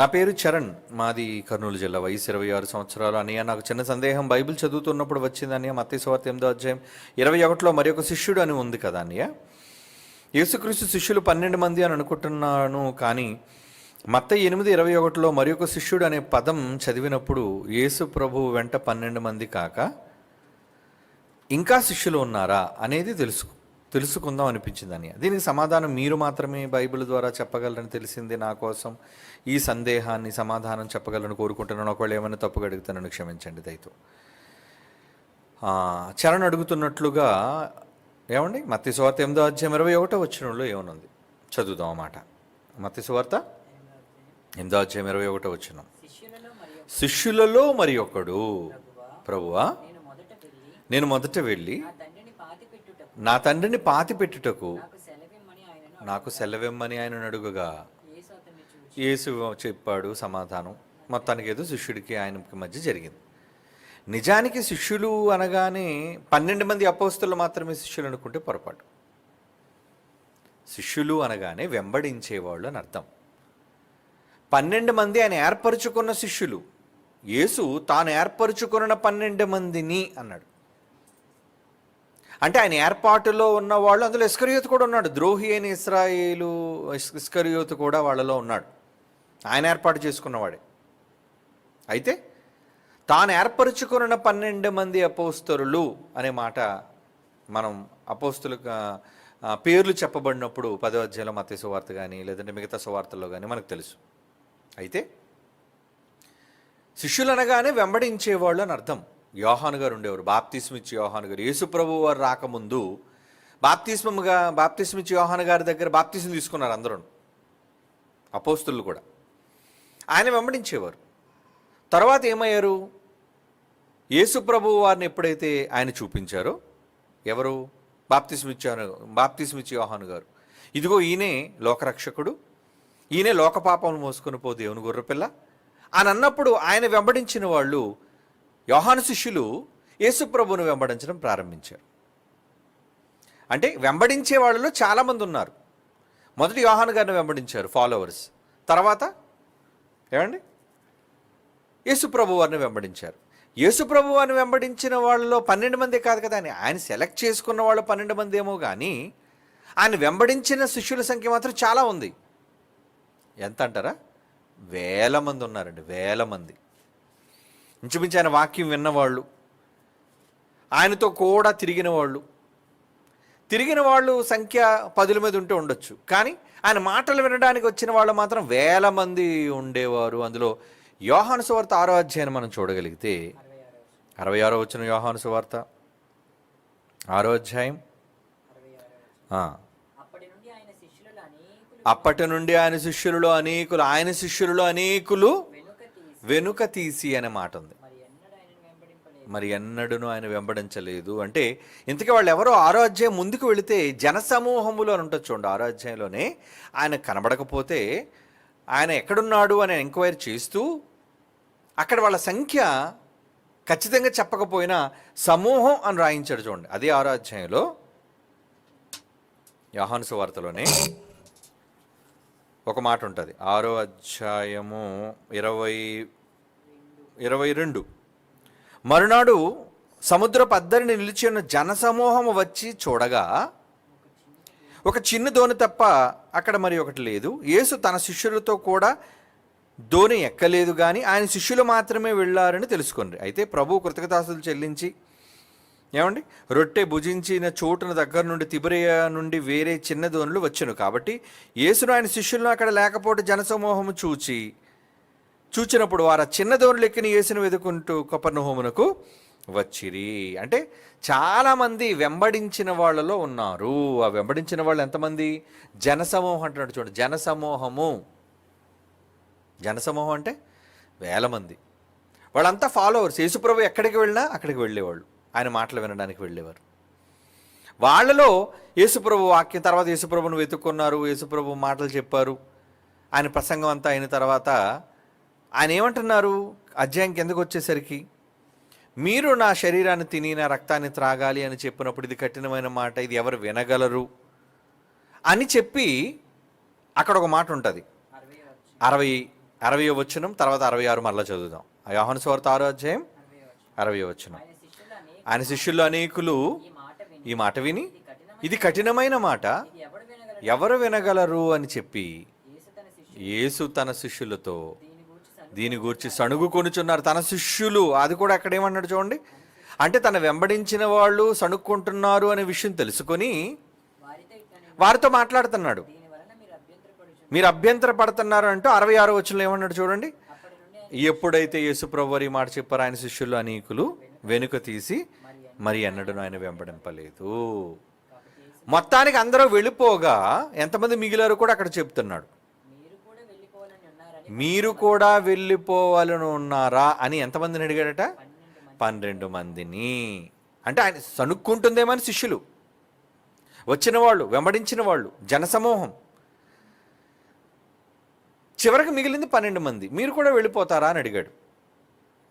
నా పేరు చరణ్. మాది కర్నూలు జిల్లా. వయసు ఇరవై ఆరు సంవత్సరాలు. అన్నయ్య నాకు చిన్న సందేహం. బైబిల్ చదువుతున్నప్పుడు వచ్చింది అన్నయ్య. సువార్త ఎనిమిదో అధ్యాయం ఇరవై ఒకటిలో మరి ఒక శిష్యుడు అని ఉంది కదా అన్నయ్య. యేసుక్రీస్తు శిష్యులు పన్నెండు మంది అని అనుకుంటున్నాను కానీ మత్త ఎనిమిది ఇరవై ఒకటిలో మరి ఒక శిష్యుడు అనే పదం చదివినప్పుడు యేసు ప్రభు వెంట పన్నెండు మంది కాక ఇంకా శిష్యులు ఉన్నారా అనేది తెలుసు తెలుసుకుందాం అనిపించింది అని దీనికి సమాధానం మీరు మాత్రమే బైబిల్ ద్వారా చెప్పగలరని తెలిసింది నా కోసం. ఈ సందేహాన్ని సమాధానం చెప్పగలను కోరుకుంటున్నాను. ఒకవేళ ఏమైనా తప్పుగా అడుగుతున్నాను క్షమించండి దయతో. చరణ్ అడుగుతున్నట్లుగా ఏమండి? మత్తి సువార్త ఎనిమిదో అధ్యాయం ఇరవై ఒకటో వచ్చినంలో ఏమనుంది? చదువుదాం అన్నమాట మత్తి సువార్త ఎనిమిదో అధ్యాయం ఇరవై ఒకటో వచ్చిన శిష్యులలో మరి ఒకడు. ప్రభువా నేను మొదట వెళ్ళి నేను మొదట వెళ్ళి నా తండ్రిని పాతి పెట్టుటకు నా తండ్రిని పాతి పెట్టుటకు నాకు సెలవిమ్మని ఆయన అడుగుగా యేసు చెప్పాడు సమాధానం. మొత్తానికి ఏదో శిష్యుడికి ఆయనకి మధ్య జరిగింది. నిజానికి శిష్యులు అనగానే పన్నెండు మంది అపోస్తులు మాత్రమే శిష్యులు అనుకుంటే పొరపాటు. శిష్యులు అనగానే వెంబడించేవాళ్ళు అని అర్థం. పన్నెండు మంది ఆయన ఏర్పరచుకున్న శిష్యులు. యేసు తాను ఏర్పరచుకున్న పన్నెండు మందిని అన్నాడు. అంటే ఆయన ఏర్పాటులో ఉన్న వాళ్ళు అందులో ఇస్కరియోత్ కూడా ఉన్నాడు. ద్రోహి అయిన ఇస్రాయేలు ఇస్కరియోత్ కూడా వాళ్ళలో ఉన్నాడు. ఆయన ఏర్పాటు చేసుకున్నవాడే అయితే తాను ఏర్పరచుకున్న పన్నెండు మంది అపోస్తరులు అనే మాట మనం అపోస్తులు పేర్లు చెప్పబడినప్పుడు పదో అధ్యాయంలో మత సువార్త కానీ లేదంటే మిగతా సువార్తల్లో కానీ మనకు తెలుసు. అయితే శిష్యులనగానే వెంబడించేవాళ్ళు అని అర్థం. యోహాను గారు ఉండేవారు బాప్తిస్మిచ్చి యోహాను గారు. యేసుప్రభు వారు రాకముందు బాప్తిస్మముగా బాప్తిస్మిచ్చి యోహాను గారి దగ్గర బాప్తిస్మ తీసుకున్నారు అందరూ అపోస్తులు కూడా. ఆయన వెంబడించేవారు. తర్వాత ఏమయ్యారు? యేసుప్రభు వారిని ఎప్పుడైతే ఆయన చూపించారో ఎవరు? బాప్తిస్మిచ్చాను బాప్తిస్మిచ్చి యోహాను గారు. ఇదిగో ఈయనే లోకరక్షకుడు ఈయనే లోకపాపం మోసుకొని పో దేవుని గుర్రపిల్ల అని అన్నప్పుడు ఆయన వెంబడించిన వాళ్ళు యోహాను శిష్యులు యేసుప్రభువును వెంబడించడం ప్రారంభించారు. అంటే వెంబడించే వాళ్ళలో చాలామంది ఉన్నారు. మొదటి యోహాను గారిని వెంబడించారు ఫాలోవర్స్. తర్వాత ఏమండి? యేసుప్రభు వారిని వెంబడించారు. యేసుప్రభు వారిని వెంబడించిన వాళ్ళలో పన్నెండు మంది కాదు కదా అని. ఆయన సెలెక్ట్ చేసుకున్న వాళ్ళు పన్నెండు మంది ఏమో కానీ ఆయన వెంబడించిన శిష్యుల సంఖ్య మాత్రం చాలా ఉంది. ఎంత అంటారా వేల మంది ఉన్నారండి వేల మంది. ఇంచుమించు ఆయన వాక్యం విన్నవాళ్ళు. ఆయనతో కూడా తిరిగిన వాళ్ళు తిరిగిన వాళ్ళు సంఖ్య పదుల మీద ఉంటే ఉండొచ్చు. కానీ ఆయన మాటలు వినడానికి వచ్చిన వాళ్ళు మాత్రం వేల మంది ఉండేవారు. అందులో యోహాను సువార్త ఆరో అధ్యాయాన్ని మనం చూడగలిగితే అరవై ఆరో వచ్చిన యోహాను సువార్త ఆరో అధ్యాయం. అప్పటి నుండి ఆయన అనేకులు. అప్పటి నుండి ఆయన శిష్యులలో అనేకులు. ఆయన శిష్యులలో అనేకులు. వెనుక తీసి అనే మాట ఉంది. మరి ఎన్నడూ మరి ఎన్నడూను ఆయన వెంబడించలేదు. అంటే ఇంతకీ వాళ్ళు ఎవరో ఆరో అధ్యాయం ముందుకు వెళితే జనసమూహములో అని ఉంటుంది చూడండి ఆరో అధ్యాయంలోనే ఆయన కనబడకపోతే ఆయన ఎక్కడున్నాడు అని ఎంక్వైరీ చేస్తూ అక్కడ వాళ్ళ సంఖ్య ఖచ్చితంగా చెప్పకపోయినా సమూహం అని రాయించాడు చూడండి. అదే ఆరో అధ్యాయంలో యోహాను సువార్తలోనే ఒక మాట ఉంటుంది. ఆరో అధ్యాయము ఇరవై ఇరవై రెండు. మరునాడు సముద్ర పద్దరిని నిలిచి ఉన్న జనసమూహము వచ్చి చూడగా ఒక చిన్న దోణి తప్ప అక్కడ మరి ఒకటి లేదు. యేసు తన శిష్యులతో కూడా దోణి ఎక్కలేదు కానీ ఆయన శిష్యులు మాత్రమే వెళ్ళారని తెలుసుకుంది అయితే ప్రభు కృతజ్ఞతాసులు చెల్లించి ఏమండి? రొట్టె భుజించిన చోటున దగ్గర నుండి తిబరియా నుండి వేరే చిన్న ధోనులు వచ్చాను. కాబట్టి యేసును ఆయన శిష్యులను అక్కడ లేకపోతే జనసమూహము చూచి చూచినప్పుడు వారు ఆ చిన్న ధోనులు ఎక్కిన యేసును వెతుకుంటూ కొప్పర్ణహోమునకు వచ్చిరి. అంటే చాలామంది వెంబడించిన వాళ్ళలో ఉన్నారు. ఆ వెంబడించిన వాళ్ళు ఎంతమంది? జనసమూహం అంటున్నాడు చూడండి. జనసమూహము. జనసమూహం అంటే వేల మంది. వాళ్ళంతా ఫాలోవర్స్. యేసుప్రభు ఎక్కడికి వెళ్ళినా అక్కడికి వెళ్ళేవాళ్ళు. ఆయన మాటలు వినడానికి వెళ్ళేవారు. వాళ్ళలో యేసుప్రభు వాక్యం తర్వాత యేసుప్రభును వెతుక్కున్నారు యేసుప్రభు మాటలు చెప్పారు. ఆయన ప్రసంగం అంతా అయిన తర్వాత ఆయన ఏమంటున్నారు? అధ్యాయం కిందకు వచ్చేసరికి మీరు నా శరీరాన్ని తిని నా రక్తాన్ని త్రాగాలి అని చెప్పినప్పుడు ఇది కఠినమైన మాట ఇది ఎవరు వినగలరు? అని చెప్పి అక్కడ ఒక మాట ఉంటుంది. అరవై అరవై వచనం తర్వాత అరవై ఆరు మరలా చదువుదాం. యోహన్ యోహాను సువార్త ఆరో అధ్యాయం అరవై అరవై వచనం. ఆయన శిష్యులు శిష్యుల్లో అనేకులు ఈ మాట విని ఇది కఠినమైన మాట. ఎవరు వినగలరు అని చెప్పి యేసు తన శిష్యులతో దీని గూర్చి గురించి సణుగు కొనుచున్నారు. తన శిష్యులు అది కూడా అక్కడ ఏమన్నాడు చూడండి? అంటే తన వెంబడించిన వాళ్ళు సణుక్కుంటున్నారు అనే విషయం తెలుసుకొని వారితో మాట్లాడుతున్నాడు. మీరు అభ్యంతర పడుతున్నారు అంటూ అరవై ఆరో వచ్చిన ఏమన్నాడు చూడండి? ఎప్పుడైతే యేసుప్రభు ఈ మాట చెప్పారు ఆయన శిష్యులు అనేకులు వెనుక తీసి మరి ఎన్నడూ ఆయన వెంబడింపలేదు. మొత్తానికి అందరూ వెళ్ళిపోగా ఎంతమంది మిగిలారు కూడా అక్కడ చెప్తున్నాడు. మీరు కూడా వెళ్ళిపోవాలని ఉన్నారా అని ఎంతమందిని అడిగాడట? పన్నెండు మందిని. అంటే ఆయన సనుక్కుంటుందేమని శిష్యులు. వచ్చిన వాళ్ళు వెంబడించిన వాళ్ళు జనసమూహం. చివరికి మిగిలింది పన్నెండు మంది. మీరు కూడా వెళ్ళిపోతారా అని అడిగాడు.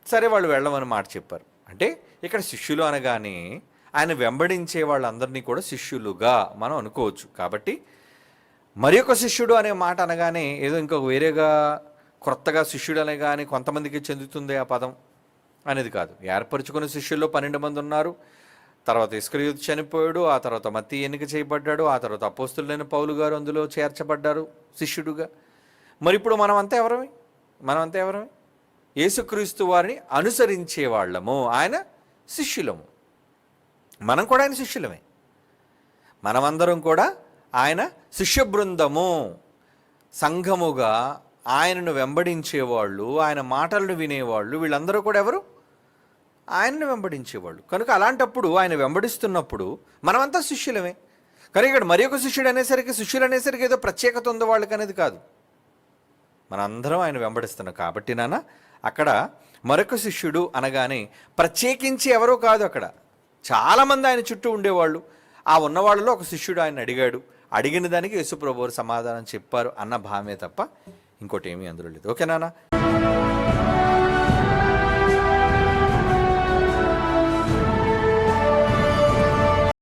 సరే వాళ్ళు వెళ్ళమని మాట చెప్పారు. అంటే ఇక్కడ శిష్యులు అనగానే ఆయన వెంబడించే వాళ్ళందరినీ కూడా శిష్యులుగా మనం అనుకోవచ్చు. కాబట్టి మరి ఒక శిష్యుడు అనే మాట అనగానే ఏదో ఇంకొక వేరేగా క్రొత్తగా శిష్యుడు అనగానే కొంతమందికి చెందుతుంది ఆ పదం అనేది కాదు. ఏర్పరచుకున్న శిష్యుల్లో పన్నెండు మంది ఉన్నారు. తర్వాత ఇస్కరియూత్ చనిపోయాడు. ఆ తర్వాత మత్తి ఎన్నిక చేయబడ్డాడు. ఆ తర్వాత అపోస్తులైన పౌలు గారు అందులో చేర్చబడ్డారు శిష్యుడుగా. మరి ఇప్పుడు మనం అంతా ఎవరమే? మనం అంతా ఎవరమే? యేసుక్రీస్తు వారిని అనుసరించే వాళ్ళము ఆయన శిష్యులము. మనం కూడా ఆయన శిష్యులమే. మనమందరం కూడా ఆయన శిష్య బృందము. సంఘముగా ఆయనను వెంబడించేవాళ్ళు ఆయన మాటలను వినేవాళ్ళు వీళ్ళందరూ కూడా ఎవరు? ఆయనను వెంబడించేవాళ్ళు. కనుక అలాంటప్పుడు ఆయన వెంబడిస్తున్నప్పుడు మనమంతా శిష్యులమే. కానీ ఇక్కడ మరి ఒక శిష్యుడు అనేసరికి శిష్యులు అనేసరికి ఏదో ప్రత్యేకత ఉంది వాళ్ళకి అనేది కాదు. మనందరం ఆయన వెంబడిస్తున్నాం కాబట్టి నాన్న అక్కడ మరొక శిష్యుడు అనగానే ప్రత్యేకించి ఎవరో కాదు అక్కడ. చాలామంది ఆయన చుట్టూ ఉండేవాళ్ళు. ఆ ఉన్నవాళ్ళలో ఒక శిష్యుడు ఆయన అడిగాడు. అడిగిన దానికి యేసుప్రభు సమాధానం చెప్పారు అన్న భావమే తప్ప ఇంకోటి ఏమీ అందులో లేదు. ఓకేనా